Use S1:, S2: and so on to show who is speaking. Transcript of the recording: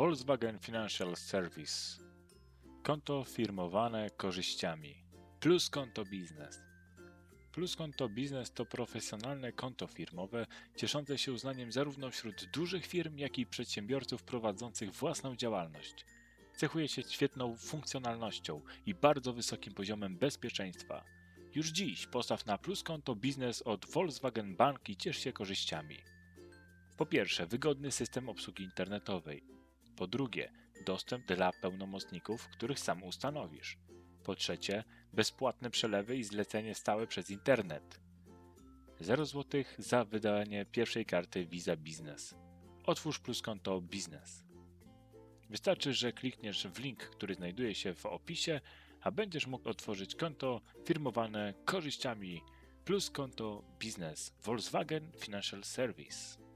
S1: Volkswagen Financial Service. Konto firmowane korzyściami. Plus konto biznes. Plus konto biznes to profesjonalne konto firmowe cieszące się uznaniem zarówno wśród dużych firm, jak i przedsiębiorców prowadzących własną działalność. Cechuje się świetną funkcjonalnością i bardzo wysokim poziomem bezpieczeństwa. Już dziś postaw na plus konto biznes od Volkswagen Bank i ciesz się korzyściami. Po pierwsze, wygodny system obsługi internetowej. Po drugie, dostęp dla pełnomocników, których sam ustanowisz. Po trzecie, bezpłatne przelewy i zlecenie stałe przez internet. 0 zł za wydanie pierwszej karty Visa Business. Otwórz plus konto biznes. Wystarczy, że klikniesz w link, który znajduje się w opisie, a będziesz mógł otworzyć konto firmowane korzyściami plus konto biznes Volkswagen Financial Service.